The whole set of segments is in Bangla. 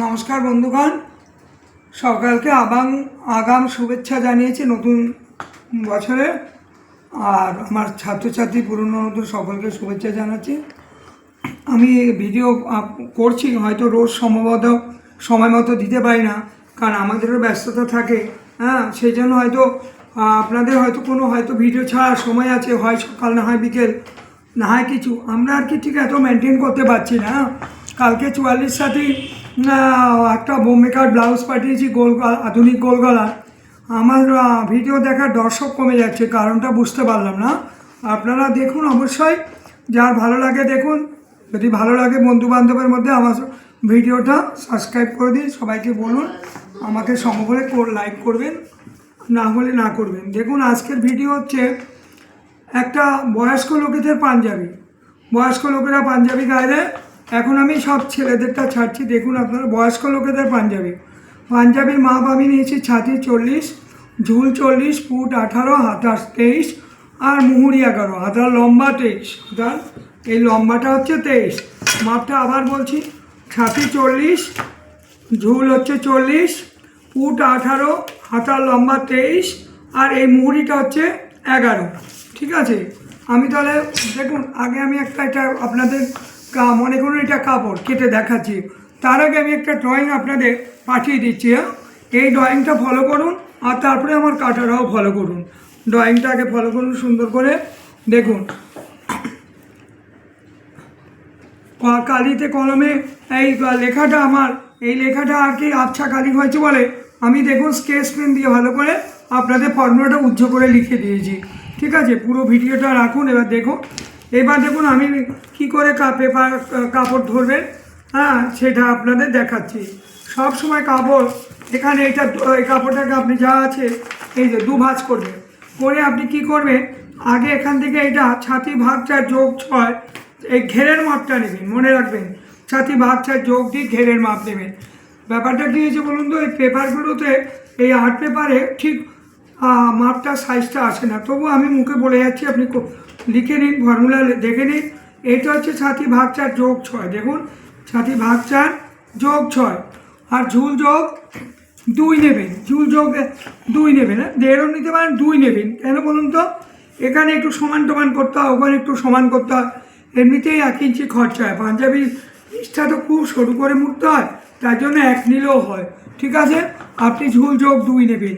নমস্কার বন্ধুগণ। সকালকে আগাম আগাম শুভেচ্ছা জানিয়েছি নতুন বছরে। আর আমার ছাত্রছাত্রী পুরনো নতুন সকলকে শুভেচ্ছা জানাচ্ছি। আমি ভিডিও করছি, হয়তো রোজ সম্ভবত সময় মতো দিতে পারি না, কারণ আমাদেরও ব্যস্ততা থাকে হ্যাঁ? সেই জন্য হয়তো আপনাদের হয়তো কোনো, হয়তো ভিডিও ছাড়ার সময় আছে, হয় সকাল না হয় বিকেল, না হয় কিছু। আমরা আর কি ঠিক এত মেনটেন করতে পারছি না হ্যাঁ? কালকে চুয়াল্লিশ সাথেই একটা বোমেকার ব্লাউজ পাঠিয়েছি গোল আধুনিক গোল গলা আমার ভিডিও দেখার দর্শক কমে যাচ্ছে, কারণটা বুঝতে পারলাম না। আপনারা দেখুন অবশ্যই, যার ভালো লাগে দেখুন। যদি ভালো লাগে বন্ধু বান্ধবের মধ্যে আমার ভিডিওটা সাবস্ক্রাইব করে দিন, সবাইকে বলুন, আমাকে সমবলে লাইক করবেন, না হলে না করবেন। দেখুন, আজকের ভিডিও হচ্ছে একটা বয়স্ক লোকেদের পাঞ্জাবি। বয়স্ক লোকেরা পাঞ্জাবি গায়ে এখন আমি সব ছেলেদেরটা ছাড়ছি। দেখুন আপনারা, বয়স্ক লোকেদের পাঞ্জাবি। পাঞ্জাবির মাপ আমি নিয়েছি ছাতি চল্লিশ, ঝুল চল্লিশ ফুট আঠারো, হাতার তেইশ আর মুহুরি এগারো। হাতার লম্বা তেইশ। হাতার, এই লম্বাটা হচ্ছে তেইশ। মাপটা আবার বলছি, ছাতি চল্লিশ, ঝুল হচ্ছে চল্লিশ ফুট আঠারো, হাতার লম্বা তেইশ আর এই মুহুরিটা হচ্ছে এগারো। ঠিক আছে? আমি তাহলে, দেখুন, আগে আমি একটা এটা আপনাদের কা- মনে করুন এটা কাপড় কেটে দেখাচ্ছি। তার আগে আমি একটা ড্রয়িং আপনাদের পাঠিয়ে দিচ্ছি হ্যাঁ? এই ড্রয়িংটা ফলো করুন আর তারপরে আমার কাটারাও ফলো করুন। ড্রয়িংটা আগে ফলো করুন সুন্দর করে। দেখুন। কালিতে কলমে এই লেখাটা আমার, এই লেখাটা আর কি আবছা কালি হয়েছে বলে আমি দেখুন স্কেচ পেন দিয়ে ভালো করে আপনাদের ফর্মুলাটা উজ্জ্ব করে লিখে দিয়েছি। ঠিক আছে? পুরো ভিডিওটা রাখুন, এবার দেখুন এবার দেখুন, আমি কি করে পেপার, কাপড় ধরবেন হ্যাঁ সেটা আপনাদের দেখাচ্ছি। সব সময় কাপড়, এখানে এটা, এই কাপড়টাকে আপনি যা আছে, এই যে দু ভাঁজ করবেন করে আপনি কি করবেন, আগে এখান থেকে এটা ছাতি ভাগ চার যোগ ছয়, এই ঘেরের মাপটা নেবেন, মনে রাখবেন। ছাতি ভাগ চার যোগ দিয়ে ঘেরের মাপ নেবেন। ব্যাপারটা কী হয়েছে বলুন তো, এই পেপারগুলোতে, এই আর্ট পেপারে ঠিক মাপটা সাইজটা আসে না। তবু আমি মুখে বলে যাচ্ছি, আপনি লিখে নিন ফর্মুলা দেখে নিন। এটা হচ্ছে ছাতি ভাগ চার যোগ ছয়। দেখুন ছাতি ভাগ চার যোগ ছয়। আর ঝুল যোগ দুই নেবেন। ঝুল যোগ দুই নেবেন। হ্যাঁ দেড়ও নিতে পারেন, দুই নেবেন। কেন বলুন তো? এখানে একটু সমান টমান করতে হয়, ওখানে একটু সমান করতে হয়। এমনিতেই এক ইঞ্চি খরচা হয়। পাঞ্জাবির নিচটা তো খুব সরু করে মুড়তে হয়, তার জন্য এক নিলেও হয়। ঠিক আছে? আপনি ঝুল যোগ দুই নেবেন।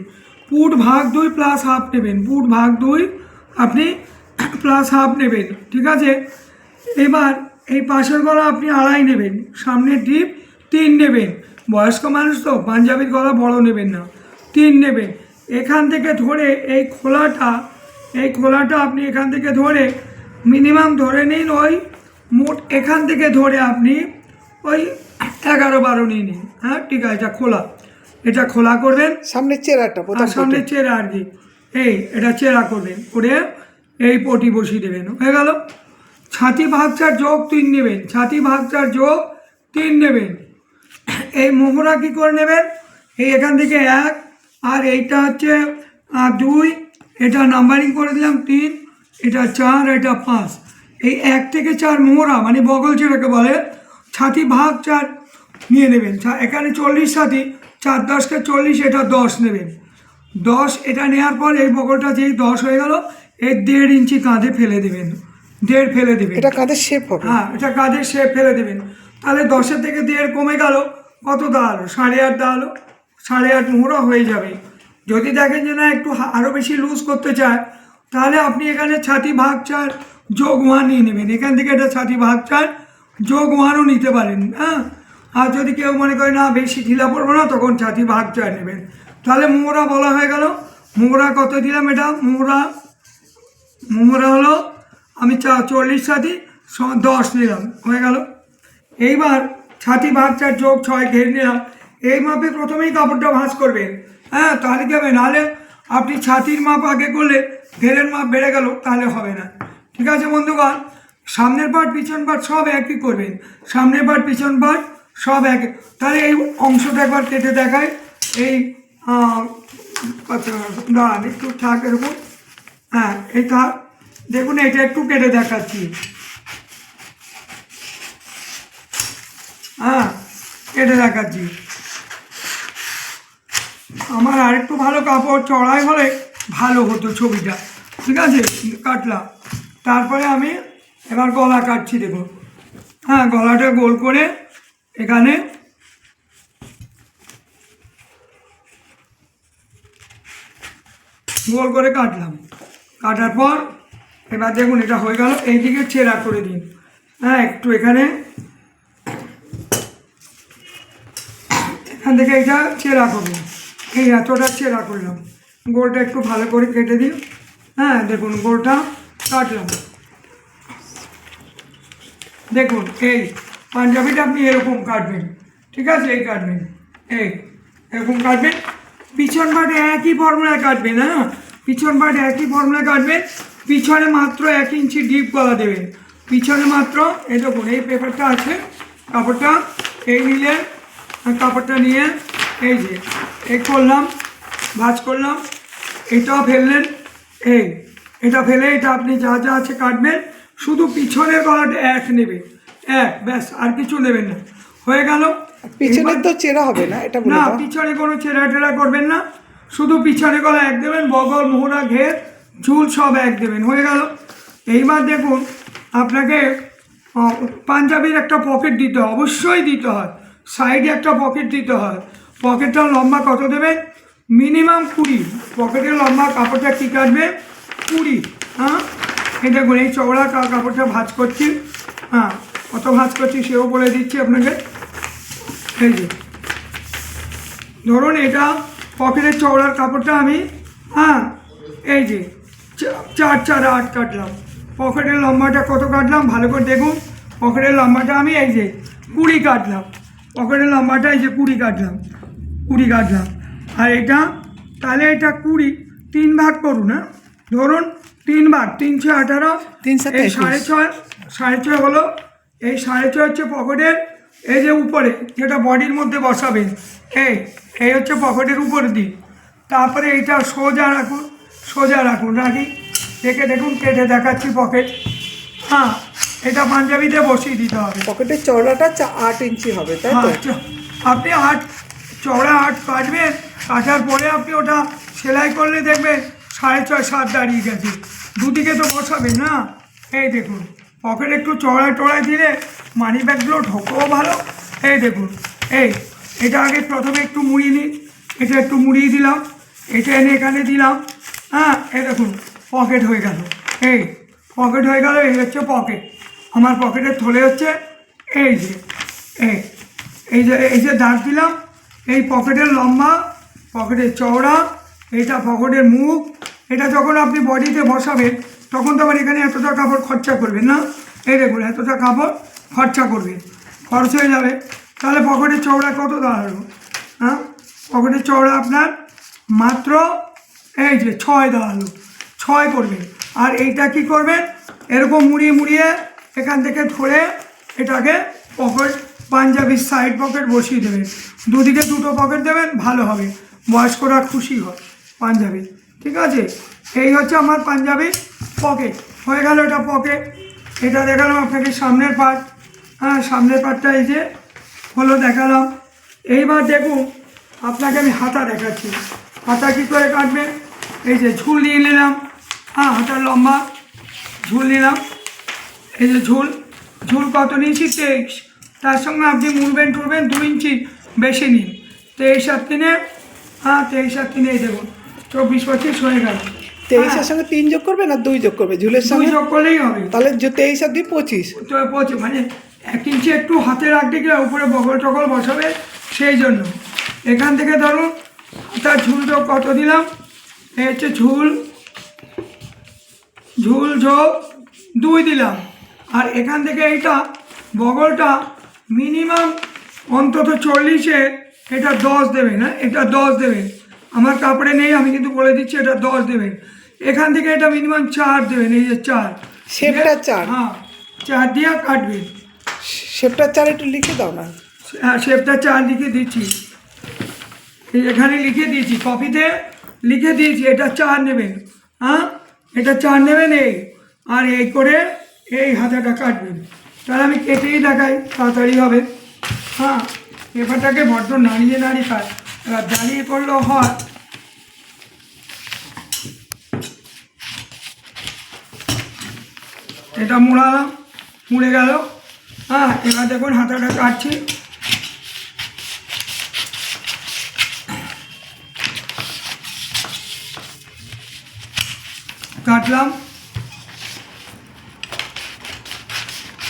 পুট ভাগ দুই প্লাস হাফ নেবেন। পুট ভাগ দুই আপনি প্লাস হাফ নেবেন। ঠিক আছে? এবার এই পাশের গলা আপনি আড়াই নেবেন। সামনের ডিপ তিন নেবেন। বয়স্ক মানুষ তো, পাঞ্জাবির গলা বড় নেবেন না। তিন নেবেন। এখান থেকে ধরে এই খোলাটা এই খোলাটা আপনি এখান থেকে ধরে মিনিমাম ধরে নিন ওই, মোট এখান থেকে ধরে আপনি ওই এগারো বারো নিয়ে নিন। হ্যাঁ? ঠিক আছে খোলা। এটা খোলা করবেন। সামনের চেরাটা আর প্রথম সামনে চেরা আর কি। এই এটা চেরা করবেন। করে এই পটি বসিয়ে দেবেন। হয়ে গেল। ছাতি ভাগ চার যোগ তিন নেবেন। ছাতি ভাগ চার যোগ তিন নেবেন। এই মোহরা কি করে নেবেন? এই এখান থেকে এক আর এইটা হচ্ছে দুই এটা নাম্বারিং করে দিলাম তিন এটা চার এটা পাঁচ। এই এক থেকে চার মোহরা মানে বগল যেটাকে বলে ছাতি ভাগ চার নিয়ে নেবেন। এখানে চল্লিশ সাথে চার দশকে চল্লিশ এটা দশ নেবেন। দশ এটা নেওয়ার পর এই বগলটা যেই দশ হয়ে গেল এর দেড় ইঞ্চি কাঁধে ফেলে দেবেন। দেড় ফেলে দেবেন। এটা কাঁধের শেপ হবে। হ্যাঁ এটা কাঁধের শেপ ফেলে দেবেন। তাহলে দশের থেকে দেড় কমে গেল কত দাঁড়াল? সাড়ে আট দাঁড়াল সাড়ে আট মোহরা হয়ে যাবে। যদি দেখেন যে না একটু আরও বেশি লুজ করতে চায় তাহলে আপনি এখানে ছাতি ভাগ চার যোগ ওয়ান নিয়ে নেবেন। এখান থেকে এটা ছাতি ভাগ চার যোগ ওয়ানও নিতে পারেন হ্যাঁ? আর যদি কেউ মনে করে, না, বেশি ঢিলা পড়ব না, তখন ছাতি ভাগ চার নেবেন তাহলে মোহরা বলা হয়ে গেল। মোহরা কত দিলাম এটা? মোহরা মোমোরা হলো, আমি চা, চল্লিশ ছাতি দশ নিলাম হয়ে গেল। এইবার ছাতি ভাগ চার যোগ ছয় ঘের নিলাম। এই মাপে প্রথমেই কাপড়টা ভাঁজ করবেন। হ্যাঁ তাহলে কি হবে? নাহলে আপনি ছাতির মাপ আগে করলে ঘেরের মাপ বেড়ে গেল, তাহলে হবে না। ঠিক আছে বন্ধুগণ? সামনের পাট, পিছন পাট সব একই করবেন। সামনের পাট, পিছন পাট সব এক। তাহলে এই অংশটা একবার কেটে দেখায় এই দাঁড়ান, একটু থাক এরকম। হ্যাঁ এটা দেখুন, এটা একটু কেটে দেখাচ্ছি। হ্যাঁ কেটে দেখাচ্ছি। আমার আরেকটু ভালো কাপড় চড়াই হলে ভালো হতো ছবিটা। ঠিক আছে? কাটলাম। তারপরে আমি এবার গলা কাটছি, দেখুন। হ্যাঁ গলাটা গোল করে এখানে গোল করে কাটলাম। কাটার পর এবার দেখুন এটা হয়ে গেল, এইদিকে ছেঁড়া করে দিন। হ্যাঁ একটু এখানে। এখান থেকে এটা ছেঁড়া করুন এই এতটা ছেঁড়া করলাম। গোলটা একটু ভালো করে কেটে দিন। হ্যাঁ দেখুন গোলটা কাটলাম। দেখুন, এই পাঞ্জাবিটা আপনি এরকম কাটবেন। ঠিক আছে? এই কাটবেন। এই, এরকম কাটবেন। পিছন পাটে একই ফর্মুলায় কাটবেন হ্যাঁ? পিছন পাটে একই ফর্মুলায় কাটবেন। পিছনে মাত্র এক ইঞ্চি ডিপ গলা দেবেন। পিছনে মাত্র, এই দেখুন, এই পেপারটা আছে। কাপড়টা এই নিলে কাপড়টা নিয়ে, এই যে, এই করলাম, ভাঁজ করলাম। এটাও ফেললেন। এই, এটা ফেলে এটা আপনি যা যা আছে কাটবেন। শুধু পিছনের গলাটা এক নেবে এক ব্যাস আর কিছু নেবেন না। হয়ে গেল। পিছনের তো চেরা হবে না এটা না পিছনে কোনো ছেঁড়া টেরা করবেন না। শুধু পিছনে গলা এক দেবেন বগল মোহরা ঘের ঝুল সব এক দেবেন। হয়ে গেল। এইবার দেখুন আপনাকে পাঞ্জাবির একটা পকেট দিতে হয়। অবশ্যই দিতে হয়। সাইডে একটা পকেট দিতে হয়। পকেটটা লম্বা কত দেবেন? মিনিমাম কুড়ি। পকেটের লম্বা কাপড়টা কী কাটবে? কুড়ি হ্যাঁ? এই দেখুন এই চওড়া কাপড়টা ভাঁজ করছি। হ্যাঁ কত ভাঁজ করছি সেও বলে দিচ্ছি আপনাকে। এই যে। ধরুন এটা পকেটের চওড়ার কাপড়টা আমি হ্যাঁ এই যে চার চার আট কাটলাম। পকেটের লম্বাটা কত কাটলাম? ভালো করে দেখুন। পকেটের লম্বাটা আমি এই যে কুড়ি কাটলাম। পকেটের লম্বাটা এই যে কুড়ি কাটলাম। কুড়ি কাটলাম। আর এটা তাহলে এটা কুড়ি তিন ভাগ করুন হ্যাঁ। ধরুন তিন ভাগ তিনশো আঠারো তিন সাথে এই একুশ। সাড়ে ছয় সাড়ে ছয় হলো এই সাড়ে ছয় হচ্ছে পকেটের এই যে উপরে যেটা বডির মধ্যে বসাবেন এই এই হচ্ছে পকেটের উপরের দিক। তারপরে এইটা সোজা রাখুন সোজা রাখুন রাখি। দেখে দেখুন কেটে দেখাচ্ছি পকেট। হ্যাঁ এটা পাঞ্জাবিতে বসিয়ে দিতে হবে। পকেটের চওড়াটা আট ইঞ্চি হবে তাই তো? হ্যাঁ, আপনি আট চওড়া আট কাটবেন কাটার পরে আপনি ওটা সেলাই করলে দেখবেন সাড়ে ছয় সাত দাঁড়িয়ে গেছে। দুদিকে তো বসাবেন না? এই দেখুন। পকেট একটু চড়ায় টড়ায় দিলে মানি ব্যাগগুলো ঢোকও ভালো। এই দেখুন, এই, এটা আগে প্রথমে একটু মুড়িয়ে নিই এটা একটু মুড়িয়ে দিলাম, এটা এনে এখানে দিলাম হ্যাঁ এই দেখুন, পকেট হয়ে গেল। এই, পকেট হয়ে গেল, এই হচ্ছে পকেট। আমার পকেটের থলে হচ্ছে এই যে, এই এই যে এই যে দাগ দিলাম, এই পকেটের লম্বা, পকেটের চওড়া এটা পকেটের মুখ, এটা যখন আপনি বডিতে বসাবেন তখন তো আবার এখানে এতটা কাপড় খরচা করবেন না? এই দেখুন, এতটা কাপড় খরচা করবে। খরচ হয়ে যাবে। তাহলে পকেটের চওড়া কত দাঁড়াল? হ্যাঁ? পকেটের চওড়া আপনার মাত্র এই যে ছয় দাঁড়াল। ছয় করবেন আর এইটা কি করবেন এরকম মুড়িয়ে মুড়িয়ে এখান থেকে ধরে এটাকে পকেট, পাঞ্জাবির সাইড পকেট বসিয়ে দেবেন দুদিকে দুটো পকেট দেবেন, ভালো হবে। বয়স্করা খুশি হয় পাঞ্জাবি। ঠিক আছে? এই হচ্ছে আমার পাঞ্জাবি পকেট হয়ে গেল এটা পকেট এটা দেখালাম আপনাকে সামনের পার্ট হ্যাঁ সামনের পার্টটা এই যে হলো দেখালাম। এইবার দেখুন, আপনাকে আমি হাতা দেখাচ্ছি। হাতা কী করে কাটবেন এই যে ঝুল নিয়ে নিলাম। হ্যাঁ হাতার লম্বা। ঝুল নিলাম। এই যে ঝুল। ঝুল কত নিয়েছি? তেইশ। তার সঙ্গে আপনি মুড়বেন টুড়বেন দু ইঞ্চি বেশি নিন। তেইশ আর তিনে হ্যাঁ তেইশ আর তিনে এই দেখুন চব্বিশ পঁচিশ হয়ে গেল। তেইশের সঙ্গে তিন যোগ করবে না দুই যোগ করবে? ঝুলের সঙ্গে? যোগ করলেই হবে। তাহলে তেইশ আর দুই পঁচিশ। পৌঁছে মানে এক ইঞ্চি একটু হাতে রাখতে গেলে উপরে বগল টগল বসাবে সেই জন্য। এখান থেকে ধরুন তার ঝুলটা কত দিলাম? এই হচ্ছে ঝুল। ঝুল ঝোপ দুই দিলাম। আর এখান থেকে এইটা বগলটা মিনিমাম অন্তত চল্লিশে এটা দশ দেবে না? এটা দশ দেবেন আমার কাপড়ে নেই আমি কিন্তু বলে দিচ্ছি এটা দশ দেবেন। এখান থেকে এটা মিনিমাম চার দেবেন এই যে চার। শেপটা চার। হ্যাঁ চার দিয়ে কাটবেন। শেপটার চার একটু লিখে দাও না। হ্যাঁ শেপটা চার লিখে দিচ্ছি। এখানে লিখে দিয়েছি কপিতে লিখে দিয়েছি এটা চার নেবেন। হ্যাঁ এটা চার নেবেন এই। আর এই করে এই হাতাটা কাটবেন। তাহলে আমি কেটেই দেখাই তাড়াতাড়ি হবে। হ্যাঁ পেপারটাকে বড্ড নাড়িয়ে নাড়িয়ে খায় এবার দাঁড়িয়ে করলেও হয় এটা মুড়ালাম, মুড়ে গেল। হ্যাঁ এবার দেখুন হাতাটা কাটছি। কাটলাম।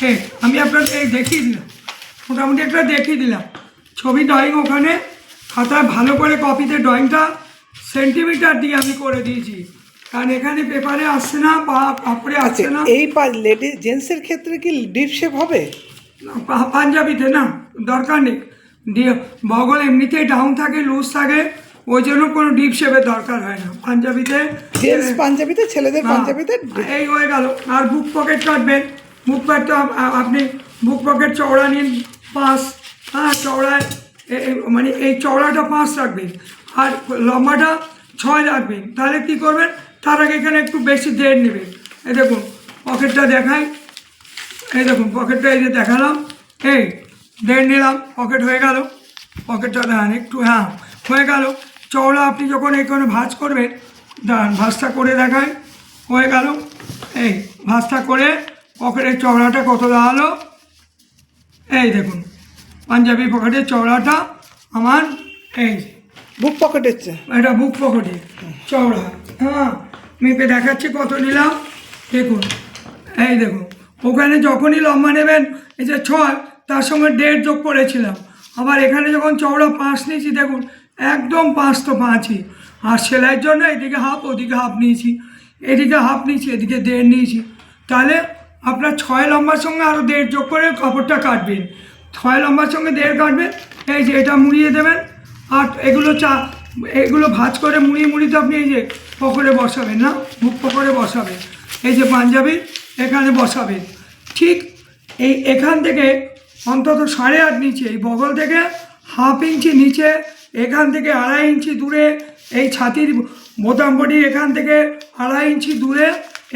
এই আমি আপনাকে দেখিয়ে দিলাম, মোটামুটি একটা দেখিয়ে দিলাম। ছবি ড্রয়িং ওখানে। খাতায় ভালো করে কপিতে ড্রয়িংটা সেন্টিমিটার দিয়ে আমি করে দিয়েছি। কারণ এখানে পেপারে আসছে না বা কাপড়ে আচ্ছা আসছে না। এই লেডিস জেন্টসের ক্ষেত্রে কি ডিপ শেপ হবে? পাঞ্জাবিতে না দরকার নেই। বগল এমনিতেই ডাউন থাকে লুজ থাকে ওই জন্য কোনো ডিপ শেপের দরকার হয় না। পাঞ্জাবিতে জেন্টস পাঞ্জাবিতে ছেলেদের পাঞ্জাবিতে এই হয়ে গেল। আর বুক পকেট কাটবেন। বুক পকেট তো আপনি বুক পকেট চওড়া নিন পাঁচ হ্যাঁ চওড়ায় মানে এই চওড়াটা পাঁচ রাখবেন আর লম্বাটা ছয় রাখবেন তাহলে কি করবেন? তার আগে এখানে একটু বেশি দেড় নেবেন। এই দেখুন, পকেটটা দেখাই। এই দেখুন, পকেটটা এই যে দেখালাম। এই, দেড় নিলাম, পকেট হয়ে গেল। পকেটটা দেখান, একটু হ্যাঁ হয়ে গেল। চওড়া আপনি যখন এখানে ভাঁজ করবেন, দাঁড়ান, ভাজটা করে দেখায় হয়ে গেল। এই, ভাজটা করে পকেটের চওড়াটা কত দাঁড়াল? এই দেখুন পাঞ্জাবি পকেটের চওড়াটা আমার এই বুক পকেটের এটা বুক পকেটে চওড়া। হ্যাঁ মেপে দেখাচ্ছি কত নিলাম। দেখুন এই দেখুন। ওখানে যখনই লম্বা নেবেন এই যে ছয় তার সঙ্গে দেড় যোগ করেছিলাম। আবার এখানে যখন চওড়া পাঁচ নিয়েছি দেখুন একদম পাঁচ তো পাঁচই। আর সেলাইয়ের জন্য এদিকে হাফ ওদিকে হাফ নিয়েছি। এদিকে হাফ নিয়েছি এদিকে দেড় নিয়েছি। তাহলে আপনার ছয় লম্বার সঙ্গে আরও দেড় যোগ করে কাপড়টা কাটবেন। ছয় লম্বার সঙ্গে দেড় কাটবেন এই যে এটা মুড়িয়ে দেবেন। আর এগুলো চা, এগুলো ভাজ করে মুড়িয়ে মুড়িয়ে আপনি এই যে পকড়ে বসাবেন না? মুখ পকড়ে বসাবেন। এই যে পাঞ্জাবি, এখানে বসাবেন। ঠিক এই এখান থেকে অন্তত সাড়ে আট নিচে, এই বগল থেকে হাফ ইঞ্চি নিচে, এখান থেকে আড়াই ইঞ্চি দূরে, এই ছাতির বোতামপটি এখান থেকে আড়াই ইঞ্চি দূরে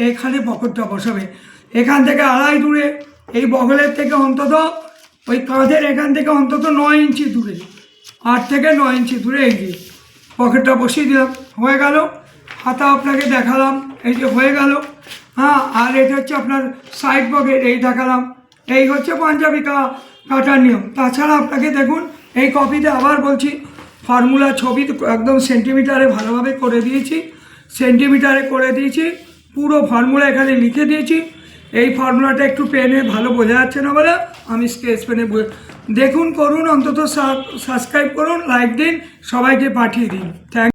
এখানে পকেটটা বসাবে। এখান থেকে আড়াই দূরে, এই বগলের থেকে অন্তত ওই কাঁধের এখান থেকে অন্তত নয় ইঞ্চি দূরে, আট থেকে নয় ইঞ্চি দূরে এগিয়ে পকেটটা বসিয়ে দিলাম, হয়ে গেল। হাতা আপনাকে দেখালাম, এই যে হয়ে গেল। হ্যাঁ আর এটা হচ্ছে আপনার সাইড পকেট এই দেখালাম। এই হচ্ছে পাঞ্জাবি কা, কাটার নিয়ম। তাছাড়া আপনাকে দেখুন, এই কপিতে আবার বলছি ফর্মুলা ছবি একদম সেন্টিমিটারে ভালোভাবে করে দিয়েছি। সেন্টিমিটারে করে দিয়েছি, পুরো ফর্মুলা এখানে লিখে দিয়েছি। এই ফর্মুলাটা একটু পেনে ভালো বোঝা যাচ্ছে না বলে আমি স্কেচ পেনে দেখুন, করুন, অন্তত সাবস্ক্রাইব করুন লাইক দিন, সবাইকে পাঠিয়ে দিন। থ্যাংক